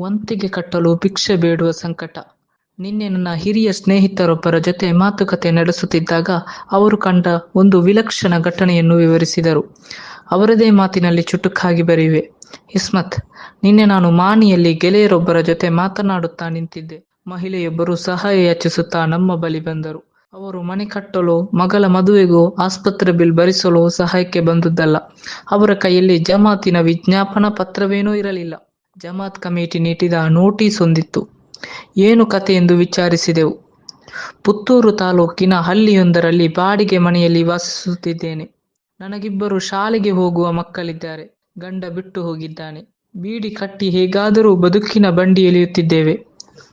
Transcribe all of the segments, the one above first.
ವಂತಿಗೆ ಕಟ್ಟಲು ಭಿಕ್ಷೆ ಬೇಡುವ ಸಂಕಟ. ನಿನ್ನೆ ನನ್ನ ಹಿರಿಯ ಸ್ನೇಹಿತರೊಬ್ಬರ ಜೊತೆ ಮಾತುಕತೆ ನಡೆಸುತ್ತಿದ್ದಾಗ ಅವರು ಕಂಡ ಒಂದು ವಿಲಕ್ಷಣ ಘಟನೆಯನ್ನು ವಿವರಿಸಿದರು. ಅವರದೇ ಮಾತಿನಲ್ಲಿ ಚುಟುಕಾಗಿ ಬರೆಯುವೆ. ಇಸ್ಮತ್, ನಿನ್ನೆ ನಾನು ಮಾಣಿಯಲ್ಲಿ ಗೆಳೆಯರೊಬ್ಬರ ಜೊತೆ ಮಾತನಾಡುತ್ತಾ ನಿಂತಿದ್ದೆ. ಮಹಿಳೆಯೊಬ್ಬರು ಸಹಾಯ ಯಾಚಿಸುತ್ತಾ ನಮ್ಮ ಬಳಿ ಬಂದರು. ಅವರು ಮನೆ ಕಟ್ಟಲು, ಮಗಳ ಮದುವೆಗೂ ಆಸ್ಪತ್ರೆ ಬಿಲ್ ಭರಿಸಲು ಸಹಾಯಕ್ಕೆ ಬಂದದ್ದಲ್ಲ. ಅವರ ಕೈಯಲ್ಲಿ ಜಮಾತಿನ ವಿಜ್ಞಾಪನಾ ಪತ್ರವೇನೂ ಇರಲಿಲ್ಲ. ಜಮಾತ್ ಕಮಿಟಿ ನೀಡಿದ ನೋಟಿಸ್ ಹೊಂದಿತ್ತು ಏನು ಕತೆ ಎಂದು ವಿಚಾರಿಸಿದೆವು. ಪುತ್ತೂರು ತಾಲೂಕಿನ ಹಳ್ಳಿಯೊಂದರಲ್ಲಿ ಬಾಡಿಗೆ ಮನೆಯಲ್ಲಿ ವಾಸಿಸುತ್ತಿದ್ದೇನೆ. ನನಗಿಬ್ಬರು ಶಾಲೆಗೆ ಹೋಗುವ ಮಕ್ಕಳಿದ್ದಾರೆ. ಗಂಡ ಬಿಟ್ಟು ಹೋಗಿದ್ದಾನೆ. ಬೀಡಿ ಕಟ್ಟಿ ಹೇಗಾದರೂ ಬದುಕಿನ ಬಂಡಿ ಎಳೆಯುತ್ತಿದ್ದೇವೆ.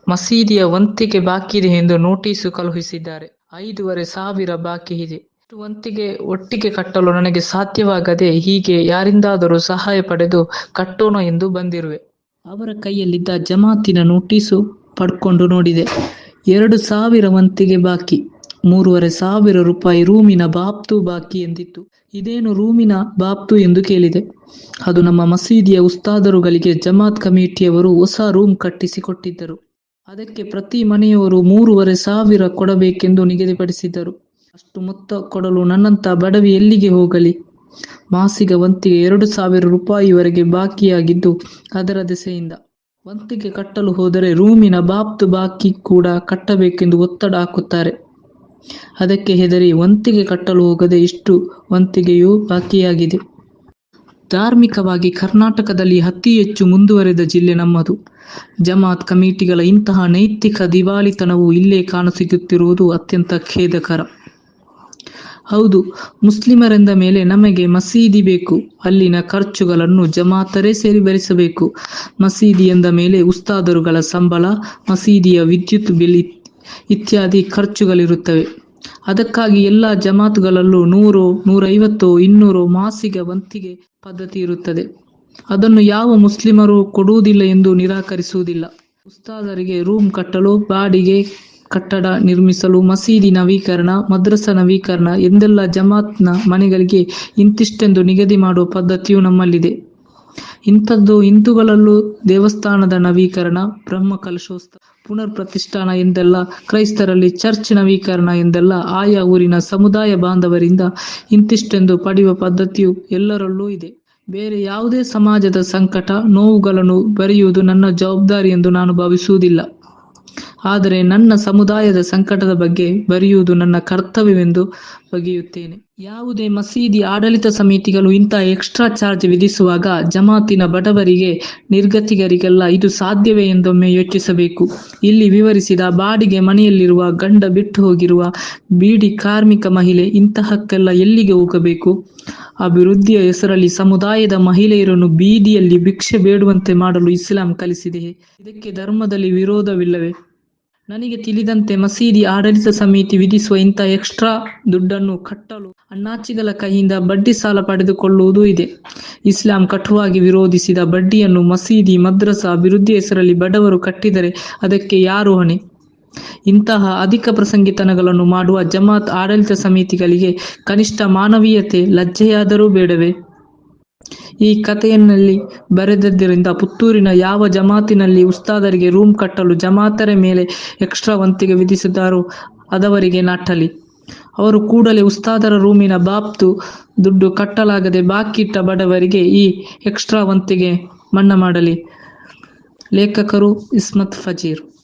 ಮಸೀದಿಯ ವಂತಿಗೆ ಬಾಕಿದೆ ಎಂದು ನೋಟಿಸು ಕಳುಹಿಸಿದ್ದಾರೆ. ಐದೂವರೆ ಸಾವಿರ ಬಾಕಿ ಇದೆ. ವಂತಿಗೆ ಒಟ್ಟಿಗೆ ಕಟ್ಟಲು ನನಗೆ ಸಾಧ್ಯವಾಗದೆ ಹೀಗೆ ಯಾರಿಂದಾದರೂ ಸಹಾಯ ಪಡೆದು ಕಟ್ಟೋಣ ಎಂದು ಬಂದಿರುವೆ. ಅವರ ಕೈಯಲ್ಲಿದ್ದ ಜಮಾತಿನ ನೋಟಿಸು ಪಡ್ಕೊಂಡು ನೋಡಿದೆ. ಎರಡು ಸಾವಿರ ವಂತಿಗೆ ಬಾಕಿ, ಮೂರುವರೆ ಸಾವಿರ ರೂಪಾಯಿ ರೂಮಿನ ಬಾಪ್ತು ಬಾಕಿ ಎಂದಿತ್ತು. ಇದೇನು ರೂಮಿನ ಬಾಪ್ತು ಎಂದು ಕೇಳಿದೆ. ಅದು ನಮ್ಮ ಮಸೀದಿಯ ಉಸ್ತಾದರುಗಳಿಗೆ ಜಮಾತ್ ಕಮಿಟಿಯವರು ಹೊಸ ರೂಮ್ ಕಟ್ಟಿಸಿಕೊಟ್ಟಿದ್ದರು. ಅದಕ್ಕೆ ಪ್ರತಿ ಮನೆಯವರು ಮೂರುವರೆ ಸಾವಿರ ಕೊಡಬೇಕೆಂದು ನಿಗದಿಪಡಿಸಿದ್ದರು. ಅಷ್ಟು ಮೊತ್ತ ಕೊಡಲು ನನ್ನಂತ ಬಡವಿ ಎಲ್ಲಿಗೆ ಹೋಗಲಿ? ಮಾಸಿಕ ವಂತಿಗೆ ಎರಡು ಸಾವಿರ ರೂಪಾಯಿವರೆಗೆ ಬಾಕಿಯಾಗಿದ್ದು ಅದರ ದೆಸೆಯಿಂದ ವಂತಿಗೆ ಕಟ್ಟಲು ಹೋದರೆ ರೂಮಿನ ಬಾಪ್ತು ಬಾಕಿ ಕೂಡ ಕಟ್ಟಬೇಕೆಂದು ಒತ್ತಡ ಹಾಕುತ್ತಾರೆ. ಅದಕ್ಕೆ ಹೆದರಿ ವಂತಿಗೆ ಕಟ್ಟಲು ಹೋಗದೆ ಇಷ್ಟು ವಂತಿಗೆಯೂ ಬಾಕಿಯಾಗಿದೆ. ಧಾರ್ಮಿಕವಾಗಿ ಕರ್ನಾಟಕದಲ್ಲಿ ಅತಿ ಹೆಚ್ಚು ಮುಂದುವರೆದ ಜಿಲ್ಲೆ ನಮ್ಮದು. ಜಮಾತ್ ಕಮಿಟಿಗಳ ಇಂತಹ ನೈತಿಕ ದಿವಾಳಿತನವು ಇಲ್ಲೇ ಕಾಣಸಿಗುತ್ತಿರುವುದು ಅತ್ಯಂತ ಖೇದಕರ. ಹೌದು, ಮುಸ್ಲಿಮರೆಂದ ಮೇಲೆ ನಮಗೆ ಮಸೀದಿ ಬೇಕು. ಅಲ್ಲಿನ ಖರ್ಚುಗಳನ್ನು ಜಮಾತರೇ ಸೇರಿ ಭರಿಸಬೇಕು. ಮಸೀದಿ ಎಂದ ಮೇಲೆ ಉಸ್ತಾದರುಗಳ ಸಂಬಳ, ಮಸೀದಿಯ ವಿದ್ಯುತ್ ಬಿಲ್ ಇತ್ಯಾದಿ ಖರ್ಚುಗಳಿರುತ್ತವೆ. ಅದಕ್ಕಾಗಿ ಎಲ್ಲ ಜಮಾತುಗಳಲ್ಲೂ ನೂರು, ನೂರೈವತ್ತು, ಇನ್ನೂರು ಮಾಸಿಕ ವಂತಿಗೆ ಪದ್ಧತಿ ಇರುತ್ತದೆ. ಅದನ್ನು ಯಾವ ಮುಸ್ಲಿಮರು ಕೊಡುವುದಿಲ್ಲ ಎಂದು ನಿರಾಕರಿಸುವುದಿಲ್ಲ. ಉಸ್ತಾದರಿಗೆ ರೂಮ್ ಕಟ್ಟಲು, ಬಾಡಿಗೆ ಕಟ್ಟಡ ನಿರ್ಮಿಸಲು ಮಸೀದಿ ನವೀಕರಣ, ಮದ್ರಸ ನವೀಕರಣ ಎಂದೆಲ್ಲ ಜಮಾತ್ನ ಮನೆಗಳಿಗೆ ಇಂತಿಷ್ಟೆಂದು ನಿಗದಿ ಮಾಡುವ ಪದ್ಧತಿಯು ನಮ್ಮಲ್ಲಿದೆ. ಇಂಥದ್ದು ಹಿಂದೂಗಳಲ್ಲೂ ದೇವಸ್ಥಾನದ ನವೀಕರಣ, ಬ್ರಹ್ಮ ಕಲಶೋತ್ಸವ ಪುನರ್ ಪ್ರತಿಷ್ಠಾನ ಎಂದೆಲ್ಲ, ಕ್ರೈಸ್ತರಲ್ಲಿ ಚರ್ಚ್ ನವೀಕರಣ ಎಂದೆಲ್ಲ, ಆಯಾ ಊರಿನ ಸಮುದಾಯ ಬಾಂಧವರಿಂದ ಇಂತಿಷ್ಟೆಂದು ಪಡೆಯುವ ಪದ್ಧತಿಯು ಎಲ್ಲರಲ್ಲೂ ಇದೆ. ಬೇರೆ ಯಾವುದೇ ಸಮಾಜದ ಸಂಕಟ, ನೋವುಗಳನ್ನು ಬರೆಯುವುದು ನನ್ನ ಜವಾಬ್ದಾರಿ ಎಂದು ನಾನು ಭಾವಿಸುವುದಿಲ್ಲ. ಆದರೆ ನನ್ನ ಸಮುದಾಯದ ಸಂಕಟದ ಬಗ್ಗೆ ಬರೆಯುವುದು ನನ್ನ ಕರ್ತವ್ಯವೆಂದು ಬಗೆಯುತ್ತೇನೆ. ಯಾವುದೇ ಮಸೀದಿ ಆಡಳಿತ ಸಮಿತಿಗಳು ಇಂತಹ ಎಕ್ಸ್ಟ್ರಾ ಚಾರ್ಜ್ ವಿಧಿಸುವಾಗ ಜಮಾತಿನ ಬಡವರಿಗೆ, ನಿರ್ಗತಿಗರಿಗೆಲ್ಲ ಇದು ಸಾಧ್ಯವೇ ಎಂದೊಮ್ಮೆ ಯೋಚಿಸಬೇಕು. ಇಲ್ಲಿ ವಿವರಿಸಿದ ಬಾಡಿಗೆ ಮನೆಯಲ್ಲಿರುವ ಗಂಡ ಬಿಟ್ಟು ಹೋಗಿರುವ ಬೀಡಿ ಕಾರ್ಮಿಕ ಮಹಿಳೆ ಇಂತಹಕ್ಕೆಲ್ಲ ಎಲ್ಲಿಗೆ ಹೋಗಬೇಕು? ಅಭಿವೃದ್ಧಿಯ ಹೆಸರಲ್ಲಿ ಸಮುದಾಯದ ಮಹಿಳೆಯರನ್ನು ಬೀದಿಯಲ್ಲಿ ಭಿಕ್ಷೆ ಬೇಡುವಂತೆ ಮಾಡಲು ಇಸ್ಲಾಂ ಕಲಿಸಿದೆಯೇ? ಇದಕ್ಕೆ ಧರ್ಮದಲ್ಲಿ ವಿರೋಧವಿಲ್ಲವೇ? ನನಗೆ ತಿಳಿದಂತೆ ಮಸೀದಿ ಆಡಳಿತ ಸಮಿತಿ ವಿಧಿಸುವ ಇಂಥ ಎಕ್ಸ್ಟ್ರಾ ದುಡ್ಡನ್ನು ಕಟ್ಟಲು ಅಣ್ಣಾಚಿಗಳ ಕೈಯಿಂದ ಬಡ್ಡಿ ಸಾಲ ಪಡೆದುಕೊಳ್ಳುವುದು ಇದೆ. ಇಸ್ಲಾಂ ಕಟುವಾಗಿ ವಿರೋಧಿಸಿದ ಬಡ್ಡಿಯನ್ನು ಮಸೀದಿ, ಮದ್ರಸಾ ಅಭಿವೃದ್ಧಿ ಹೆಸರಲ್ಲಿ ಬಡವರು ಕಟ್ಟಿದರೆ ಅದಕ್ಕೆ ಯಾರು ಹೊಣೆ? ಇಂತಹ ಅಧಿಕ ಪ್ರಸಂಗಿತನಗಳನ್ನು ಮಾಡುವ ಜಮಾತ್ ಆಡಳಿತ ಸಮಿತಿಗಳಿಗೆ ಕನಿಷ್ಠ ಮಾನವೀಯತೆ ಲಜ್ಜೆಯಾದರೂ ಬೇಡವೇ? ಈ ಕಥೆಯನ್ನಲ್ಲಿ ಬರೆದದ್ದರಿಂದ ಪುತ್ತೂರಿನ ಯಾವ ಜಮಾತಿನಲ್ಲಿ ಉಸ್ತಾದರಿಗೆ ರೂಮ್ ಕಟ್ಟಲು ಜಮಾತರ ಮೇಲೆ ಎಕ್ಸ್ಟ್ರಾ ವಂತಿಗೆ ವಿಧಿಸಿದಾರೋ ಅದವರಿಗೆ ನಾಟಲಿ. ಅವರು ಕೂಡಲೇ ಉಸ್ತಾದರ ರೂಮಿನ ಬಾಪ್ತು ದುಡ್ಡು ಕಟ್ಟಲಾಗದೆ ಬಾಕಿ ಇಟ್ಟ ಬಡವರಿಗೆ ಈ ಎಕ್ಸ್ಟ್ರಾ ವಂತಿಗೆ ಮನ್ನಾ ಮಾಡಲಿ. ಲೇಖಕರು ಇಸ್ಮತ್ ಫಜೀರ್.